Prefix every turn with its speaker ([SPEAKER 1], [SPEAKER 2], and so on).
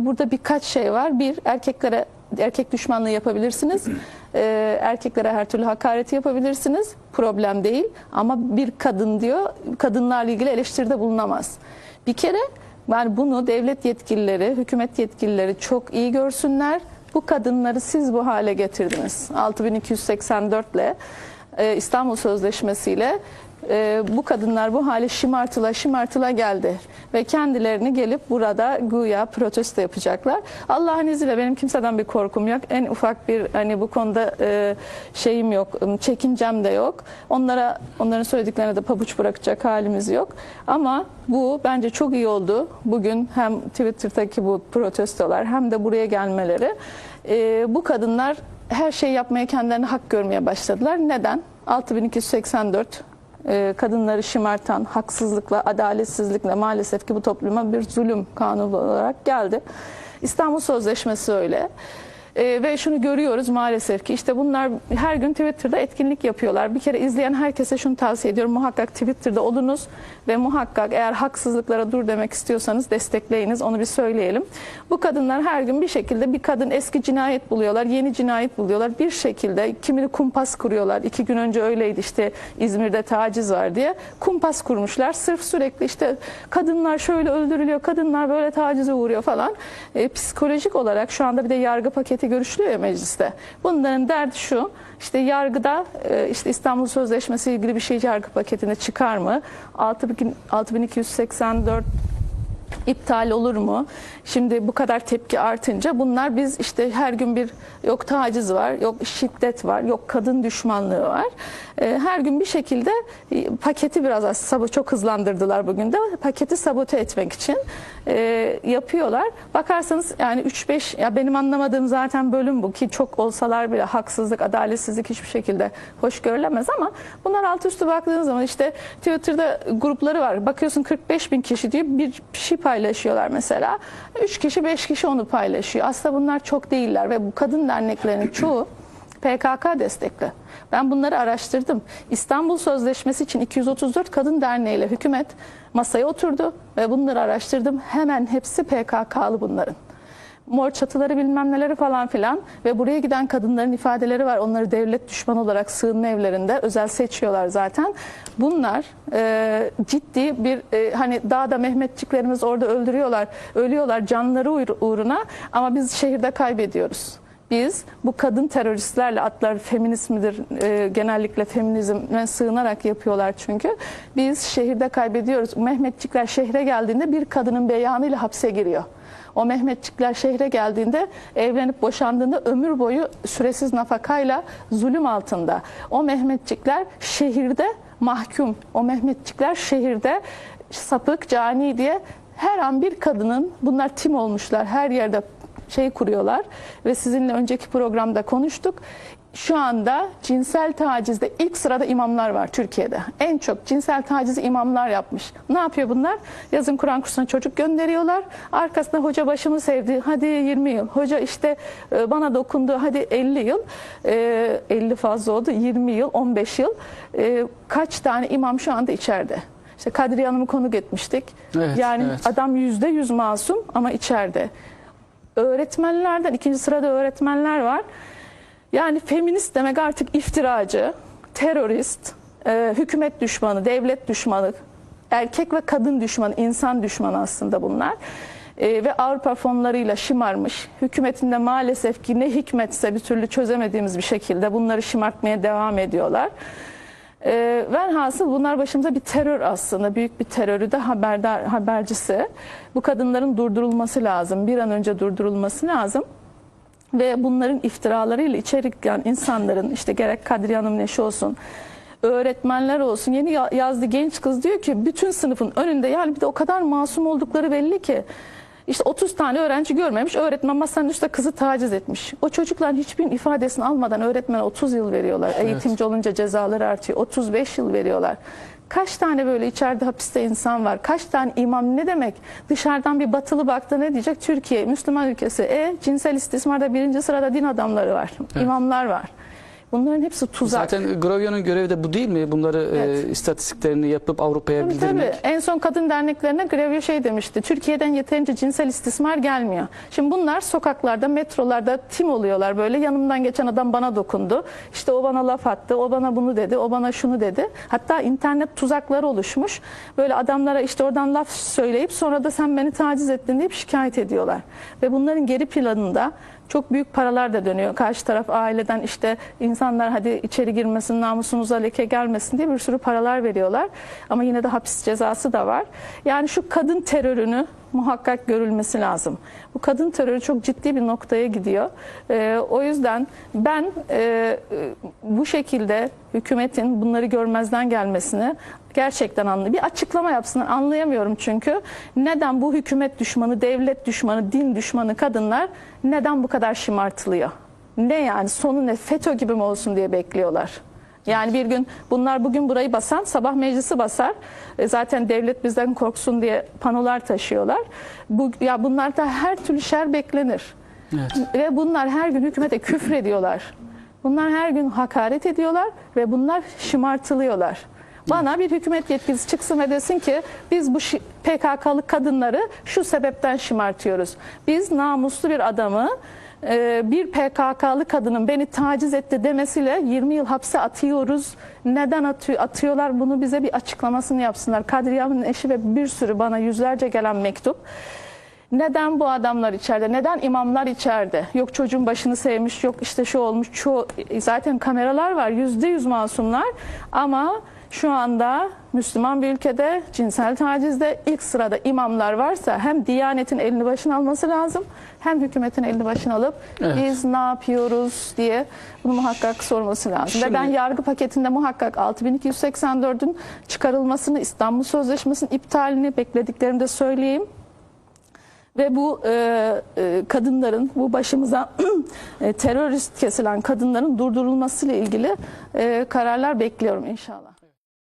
[SPEAKER 1] Burada birkaç şey var. Bir, erkeklere erkek düşmanlığı yapabilirsiniz. Ee, erkeklere her türlü hakareti yapabilirsiniz. Problem değil. Ama bir kadın diyor, kadınlarla ilgili eleştiride bulunamaz. Bir kere yani bunu devlet yetkilileri, hükümet yetkilileri çok iyi görsünler. Bu kadınları siz bu hale getirdiniz. 6284 ile e, İstanbul Sözleşmesi ile e, bu kadınlar bu hale şımartıla şımartıla geldi ve kendilerini gelip burada güya protesto yapacaklar. Allah'ın izniyle benim kimseden bir korkum yok. En ufak bir hani bu konuda e, şeyim yok, çekincem de yok. Onlara onların söylediklerine de pabuç bırakacak halimiz yok. Ama bu bence çok iyi oldu. Bugün hem Twitter'daki bu protestolar hem de buraya gelmeleri. E, bu kadınlar her şeyi yapmaya kendilerini hak görmeye başladılar. Neden? 6284 e, kadınları şımartan haksızlıkla, adaletsizlikle maalesef ki bu topluma bir zulüm kanunu olarak geldi. İstanbul Sözleşmesi öyle. E, ve şunu görüyoruz maalesef ki işte bunlar her gün Twitter'da etkinlik yapıyorlar. Bir kere izleyen herkese şunu tavsiye ediyorum. Muhakkak Twitter'da olunuz ve muhakkak eğer haksızlıklara dur demek istiyorsanız destekleyiniz. Onu bir söyleyelim. Bu kadınlar her gün bir şekilde bir kadın eski cinayet buluyorlar, yeni cinayet buluyorlar. Bir şekilde kimini kumpas kuruyorlar. İki gün önce öyleydi işte İzmir'de taciz var diye. Kumpas kurmuşlar. Sırf sürekli işte kadınlar şöyle öldürülüyor, kadınlar böyle tacize uğruyor falan. E, psikolojik olarak şu anda bir de yargı paketi görüşülüyor ya mecliste. Bunların derdi şu. İşte yargıda e, işte İstanbul Sözleşmesi ilgili bir şey yargı paketine çıkar mı? 6000 6284 iptal olur mu? Şimdi bu kadar tepki artınca bunlar biz işte her gün bir yok taciz var, yok şiddet var, yok kadın düşmanlığı var. Ee, her gün bir şekilde e, paketi biraz az sabı çok hızlandırdılar bugün de paketi sabote etmek için e, yapıyorlar. Bakarsanız yani 3-5 ya benim anlamadığım zaten bölüm bu ki çok olsalar bile haksızlık, adaletsizlik hiçbir şekilde hoş görülemez ama bunlar alt üstü baktığınız zaman işte Twitter'da grupları var. Bakıyorsun 45 bin kişi diye bir şey paylaşıyorlar mesela. 3 kişi 5 kişi onu paylaşıyor. Aslında bunlar çok değiller ve bu kadın derneklerinin çoğu PKK destekli. Ben bunları araştırdım. İstanbul Sözleşmesi için 234 Kadın Derneği ile hükümet masaya oturdu ve bunları araştırdım. Hemen hepsi PKK'lı bunların mor çatıları bilmem neleri falan filan ve buraya giden kadınların ifadeleri var. Onları devlet düşmanı olarak sığınma evlerinde özel seçiyorlar zaten. Bunlar e, ciddi bir e, hani dağda Mehmetçiklerimiz orada öldürüyorlar, ölüyorlar canları uğr- uğruna ama biz şehirde kaybediyoruz. Biz bu kadın teröristlerle atlar feminist midir e, genellikle feminizme sığınarak yapıyorlar çünkü. Biz şehirde kaybediyoruz. Mehmetçikler şehre geldiğinde bir kadının beyanıyla hapse giriyor. O Mehmetçikler şehre geldiğinde evlenip boşandığında ömür boyu süresiz nafakayla zulüm altında. O Mehmetçikler şehirde mahkum. O Mehmetçikler şehirde sapık, cani diye her an bir kadının bunlar tim olmuşlar her yerde şey kuruyorlar ve sizinle önceki programda konuştuk. Şu anda cinsel tacizde ilk sırada imamlar var Türkiye'de. En çok cinsel tacizi imamlar yapmış. Ne yapıyor bunlar? Yazın Kur'an kursuna çocuk gönderiyorlar. Arkasında hoca başımı sevdi. Hadi 20 yıl. Hoca işte e, bana dokundu. Hadi 50 yıl. E, 50 fazla oldu. 20 yıl, 15 yıl. E, Kaç tane imam şu anda içeride? İşte Kadriye Hanım'ı konuk etmiştik.
[SPEAKER 2] Evet,
[SPEAKER 1] yani
[SPEAKER 2] evet.
[SPEAKER 1] adam yüzde yüz masum ama içeride. Öğretmenlerden ikinci sırada öğretmenler var. Yani feminist demek artık iftiracı, terörist, e, hükümet düşmanı, devlet düşmanı, erkek ve kadın düşmanı, insan düşmanı aslında bunlar. E, ve Avrupa fonlarıyla şımarmış. Hükümetinde maalesef ki ne hikmetse bir türlü çözemediğimiz bir şekilde bunları şımartmaya devam ediyorlar. E, velhasıl bunlar başımıza bir terör aslında. Büyük bir terörü de haberdar, habercisi. Bu kadınların durdurulması lazım. Bir an önce durdurulması lazım ve bunların iftiralarıyla içerikleyen insanların işte gerek Kadriye Hanım Neşe olsun öğretmenler olsun yeni ya- yazdı genç kız diyor ki bütün sınıfın önünde yani bir de o kadar masum oldukları belli ki işte 30 tane öğrenci görmemiş öğretmen masanın üstte kızı taciz etmiş. O çocukların hiçbir ifadesini almadan öğretmene 30 yıl veriyorlar. Eğitimci olunca cezaları artıyor. 35 yıl veriyorlar. Kaç tane böyle içeride hapiste insan var? Kaç tane imam ne demek? Dışarıdan bir batılı baktı ne diyecek? Türkiye, Müslüman ülkesi. E cinsel istismarda birinci sırada din adamları var. imamlar var. Bunların hepsi tuzak.
[SPEAKER 2] Zaten Grovio'nun görevi de bu değil mi? Bunları e,
[SPEAKER 1] Evet.
[SPEAKER 2] istatistiklerini yapıp Avrupa'ya
[SPEAKER 1] Tabii,
[SPEAKER 2] bildirmek.
[SPEAKER 1] tabii. En son kadın derneklerine Grevio şey demişti. Türkiye'den yeterince cinsel istismar gelmiyor. Şimdi bunlar sokaklarda, metrolarda tim oluyorlar böyle. Yanımdan geçen adam bana dokundu. İşte o bana laf attı, o bana bunu dedi, o bana şunu dedi. Hatta internet tuzakları oluşmuş. Böyle adamlara işte oradan laf söyleyip sonra da sen beni taciz ettin deyip şikayet ediyorlar. Ve bunların geri planında çok büyük paralar da dönüyor. Karşı taraf aileden işte insanlar hadi içeri girmesin, namusumuza leke gelmesin diye bir sürü paralar veriyorlar. Ama yine de hapis cezası da var. Yani şu kadın terörünü muhakkak görülmesi lazım. Bu kadın terörü çok ciddi bir noktaya gidiyor. Ee, o yüzden ben e, e, bu şekilde hükümetin bunları görmezden gelmesini gerçekten anlı bir açıklama yapsınlar. Anlayamıyorum çünkü neden bu hükümet düşmanı, devlet düşmanı, din düşmanı kadınlar neden bu kadar şımartılıyor? Ne yani sonu ne FETÖ gibi mi olsun diye bekliyorlar. Yani bir gün bunlar bugün burayı basan sabah meclisi basar. E, zaten devlet bizden korksun diye panolar taşıyorlar. Bu ya bunlarda her türlü şer beklenir.
[SPEAKER 2] Evet.
[SPEAKER 1] Ve bunlar her gün hükümete küfür ediyorlar. Bunlar her gün hakaret ediyorlar ve bunlar şımartılıyorlar. Bana bir hükümet yetkilisi çıksın ve desin ki biz bu PKK'lı kadınları şu sebepten şımartıyoruz. Biz namuslu bir adamı bir PKK'lı kadının beni taciz etti demesiyle 20 yıl hapse atıyoruz. Neden atıyor, atıyorlar bunu bize bir açıklamasını yapsınlar. Kadriye Hanım'ın eşi ve bir sürü bana yüzlerce gelen mektup. Neden bu adamlar içeride? Neden imamlar içeride? Yok çocuğun başını sevmiş, yok işte şu olmuş. Çoğu, zaten kameralar var. Yüzde yüz masumlar. Ama şu anda Müslüman bir ülkede cinsel tacizde ilk sırada imamlar varsa hem Diyanet'in elini başına alması lazım hem hükümetin elini başına alıp
[SPEAKER 2] Evet.
[SPEAKER 1] biz ne yapıyoruz diye bunu muhakkak sorması lazım.
[SPEAKER 2] Şimdi-
[SPEAKER 1] Ve ben yargı paketinde muhakkak 6284'ün çıkarılmasını, İstanbul Sözleşmesi'nin iptalini beklediklerimi de söyleyeyim. Ve bu e, e, kadınların, bu başımıza e, terörist kesilen kadınların durdurulmasıyla ilgili e, kararlar bekliyorum inşallah.